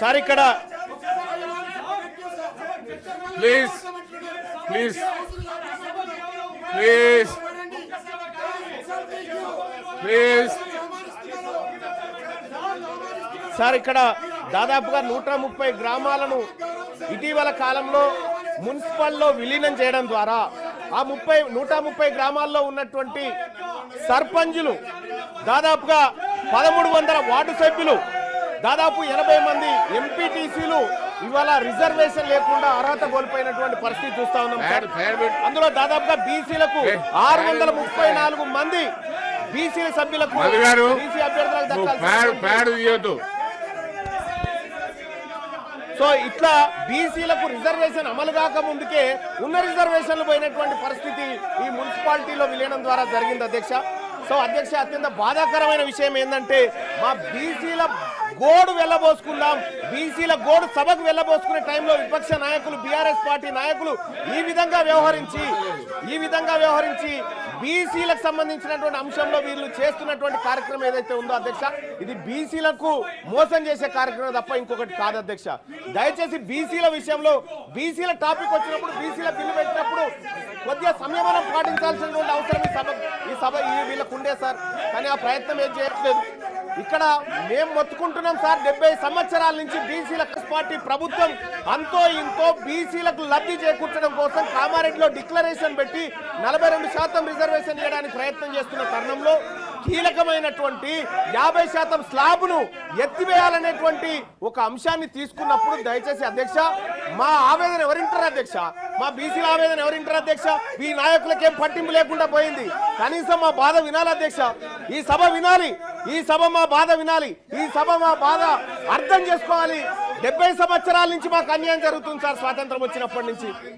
Sir ఇక్కడ please please please please. Sir ఇక్కడ దాదాపుగా నూట ముప్పై గ్రామాలను ఇటీవల కాలంలో మున్సిపల్లో విలీనం చేయడం ద్వారా ఆ ముప్పై నూట ముప్పై గ్రామాల్లో ఉన్నటువంటి సర్పంచులు దాదాపుగా పదమూడు వందల వార్డు సభ్యులు దాదాపు ఎనభై మంది ఎంపీటీసీలు ఇవాళ రిజర్వేషన్ లేకుండా అర్హత కోల్పోయినటువంటి పరిస్థితి చూస్తా ఉన్నాం. అందులో దాదాపుగా బీసీలకు ఆరు వందల ముప్పై నాలుగు మంది బీసీల సభ్యులకు బీసీ అభ్యర్థులకు సో ఇట్లా బీసీలకు రిజర్వేషన్ అమలు కాక ముందుకే ఉన్న రిజర్వేషన్లు పోయినటువంటి పరిస్థితి ఈ మున్సిపాలిటీలో విలీనం ద్వారా జరిగింది అధ్యక్ష. సో అధ్యక్ష అత్యంత బాధాకరమైన విషయం ఏంటంటే మా బీసీల గోడు వెళ్ళబోసుకుందాం. బీసీల గోడు సభకు వెళ్ళబోసుకునే టైంలో విపక్ష నాయకులు బీఆర్ఎస్ పార్టీ నాయకులు ఈ విధంగా వ్యవహరించి ఈ విధంగా వ్యవహరించి బీసీలకు సంబంధించినటువంటి అంశంలో వీళ్ళు చేస్తున్నటువంటి కార్యక్రమం ఏదైతే ఉందో అధ్యక్ష ఇది బీసీలకు మోసం చేసే కార్యక్రమం తప్ప ఇంకొకటి కాదు అధ్యక్ష. దయచేసి బీసీల విషయంలో బీసీల టాపిక్ వచ్చినప్పుడు బీసీల బిల్లు పెట్టినప్పుడు కొద్దిగా సంయమనం పాటించాల్సినటువంటి అవసరం ఈ సభ ఈ సభ ఈ వీళ్ళకు ఉండే సార్. కానీ ఆ ప్రయత్నం ఏం చేయట్లేదు. ఇక్కడ మేము మొత్తుకుంటున్నాం సార్. డెబ్బై సంవత్సరాల నుంచి బీసీల పార్టీ ప్రభుత్వం అంతో ఇంతో బీసీలకు లబ్ధి చేకూర్చడం కోసం కామారెడ్డిలో డిక్లరేషన్ పెట్టి నలభై రెండు శాతం రిజర్వేషన్ చేయడానికి ప్రయత్నం చేస్తున్న తరుణంలో కీలకమైనటువంటి యాభై శాతం స్లాబ్ను ఎత్తివేయాలనేటువంటి ఒక అంశాన్ని తీసుకున్నప్పుడు దయచేసి అధ్యక్ష మా ఆవేదన ఎవరింటారు అధ్యక్ష? మా బీసీల ఆవేదన ఎవరింటారు అధ్యక్ష? ఈ నాయకులకేం పట్టింపు లేకుండా పోయింది. కనీసం మా బాధ వినాలి అధ్యక్ష. ఈ సభ వినాలి. ఈ సభ మా బాధ వినాలి. ఈ సభ మా బాధ అర్థం చేసుకోవాలి. డెబ్బై సంవత్సరాల నుంచి మాకు అన్యాయం జరుగుతుంది సార్. స్వాతంత్రం వచ్చినప్పటి నుంచి.